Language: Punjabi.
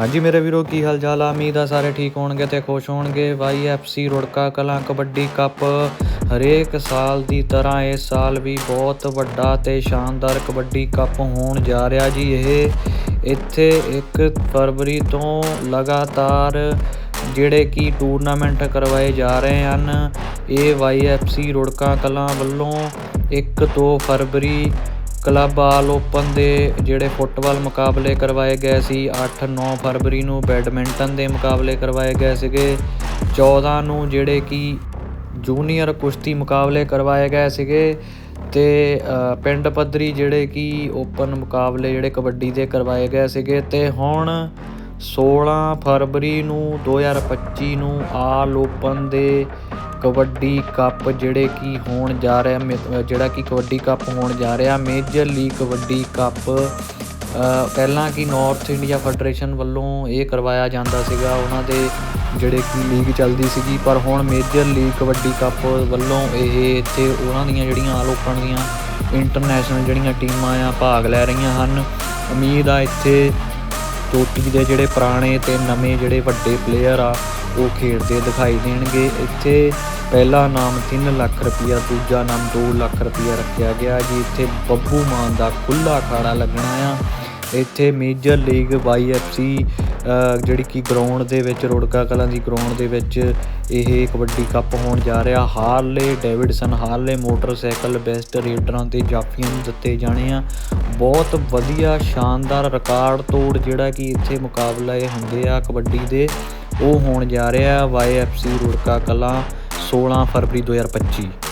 ਹਾਂਜੀ ਮੇਰੇ ਵੀਰੋ, ਕੀ ਹਾਲ ਚਾਲ ਆ? ਉਮੀਦ ਆ ਸਾਰੇ ਠੀਕ ਹੋਣਗੇ ਤੇ ਖੁਸ਼ ਹੋਣਗੇ। ਵਾਈਐਫਸੀ ਰੁੜਕਾ ਕਲਾਂ, ਕਬੱਡੀ ਕੱਪ ਹਰੇਕ ਸਾਲ ਦੀ ਤਰ੍ਹਾਂ ਇਸ ਸਾਲ ਵੀ ਬਹੁਤ ਵੱਡਾ ਤੇ ਸ਼ਾਨਦਾਰ ਕਬੱਡੀ ਕੱਪ ਹੋਣ ਜਾ ਰਿਹਾ ਜੀ। ਇਹ ਇੱਥੇ 1 ਫਰਵਰੀ ਤੋਂ ਲਗਾਤਾਰ ਜਿਹੜੇ ਕਿ ਟੂਰਨਾਮੈਂਟ ਕਰਵਾਏ ਜਾ ਰਹੇ ਹਨ। ਇਹ ਵਾਈਐਫਸੀ ਰੁੜਕਾ ਕਲਾਂ ਵੱਲੋਂ 1 2 ਫਰਵਰੀ ਕਲੱਬ ਆਲ ਓਪਨ ਦੇ ਜਿਹੜੇ ਫੁੱਟਬਾਲ ਮੁਕਾਬਲੇ ਕਰਵਾਏ ਗਏ ਸੀ 8-9 ਫਰਵਰੀ ਨੂੰ ਬੈਡਮਿੰਟਨ ਦੇ ਮੁਕਾਬਲੇ ਕਰਵਾਏ ਗਏ ਸੀਗੇ। 14 ਨੂੰ ਜਿਹੜੇ ਕਿ ਜੂਨੀਅਰ ਕੁਸ਼ਤੀ ਮੁਕਾਬਲੇ ਕਰਵਾਏ ਗਏ ਸੀਗੇ ਤੇ ਪਿੰਡ ਪੱਧਰੀ ਜਿਹੜੇ ਕਿ ਓਪਨ ਮੁਕਾਬਲੇ ਜਿਹੜੇ ਕਬੱਡੀ ਦੇ ਕਰਵਾਏ ਗਏ ਸੀਗੇ ਤੇ ਹੁਣ 16 ਫਰਵਰੀ ਨੂੰ 2025 ਨੂੰ ਆਲ ਓਪਨ ਦੇ ਕਬੱਡੀ ਕੱਪ ਜਿਹੜੇ ਕਿ ਹੋਣ ਜਾ ਰਿਹਾ ਮੇ- ਜਿਹੜਾ ਕਿ ਕਬੱਡੀ ਕੱਪ ਹੋਣ ਜਾ ਰਿਹਾ ਮੇਜਰ ਲੀਗ ਕਬੱਡੀ ਕੱਪ ਅ, ਪਹਿਲਾਂ ਕਿ ਨਾਰਥ ਇੰਡੀਆ ਫੈਡਰੇਸ਼ਨ ਵੱਲੋਂ ਇਹ ਕਰਵਾਇਆ ਜਾਂਦਾ ਸੀਗਾ ਉਹਨਾਂ ਦੇ ਜਿਹੜੇ ਕਿ ਲੀਗ ਚੱਲਦੀ ਸੀਗੀ ਪਰ ਹੁਣ ਮੇਜਰ ਲੀਗ ਕਬੱਡੀ ਕੱਪ ਵੱਲੋਂ ਇਹ ਇੱਥੇ ਉਹਨਾਂ ਦੀਆਂ ਜਿਹੜੀਆਂ ਆਲ ਓਪਨ ਦੀਆਂ ਇੰਟਰਨੈਸ਼ਨਲ ਜਿਹੜੀਆਂ ਟੀਮਾਂ ਆ ਭਾਗ ਲੈ ਰਹੀਆਂ ਹਨ। ਉਮੀਦ ਆ ਇੱਥੇ ਚੋਟੀ ਦੇ ਜਿਹੜੇ ਪੁਰਾਣੇ ਤੇ ਨਵੇਂ ਜਿਹੜੇ ਵੱਡੇ ਪਲੇਅਰ ਆ ਉਹ ਖੇਡਦੇ ਦਿਖਾਈ ਦੇਣਗੇ। ਇੱਥੇ ਪਹਿਲਾ ਨਾਮ 3 ਲੱਖ ਰੁਪਇਆ ਦੂਜਾ ਨਾਮ 2 ਲੱਖ ਰੁਪਇਆ ਰੱਖਿਆ ਗਿਆ ਜੀ। ਇੱਥੇ ਬੱਬੂ ਮਾਨ ਦਾ ਖੁੱਲਾ ਅਖਾੜਾ ਲੱਗਣਾ ਆ। ਇੱਥੇ ਮੇਜਰ ਲੀਗ ਵਾਈਐਫਸੀ ਜਿਹੜੀ ਕਿ ਗਰਾਊਂਡ ਦੇ ਵਿੱਚ, ਰੋੜਕਾ ਕਲਾਂ ਦੀ ਗਰਾਊਂਡ ਦੇ ਵਿੱਚ ਇਹ ਕਬੱਡੀ ਕੱਪ ਹੋਣ ਜਾ ਰਿਹਾ। Harley Davidson, Harley motorcycle best ਰੇਡਰਾਂ ਤੇ ਜਾਫੀਆਂ ਨੂੰ ਦਿੱਤੇ ਜਾਣੇ ਆ। ਬਹੁਤ ਵਧੀਆ, ਸ਼ਾਨਦਾਰ ਰਿਕਾਰਡ ਤੋੜ ਜਿਹੜਾ ਕਿ ਇੱਥੇ ਮੁਕਾਬਲਾ ਇਹ ਹੁੰਦੇ ਆ ਕਬੱਡੀ ਦੇ। ਉਹ ਹੋਣ ਜਾ ਰਿਹਾ ਵਾਈਐਫਸੀ ਰੁੜਕਾ ਕਲਾਂ 16 ਫਰਵਰੀ 2025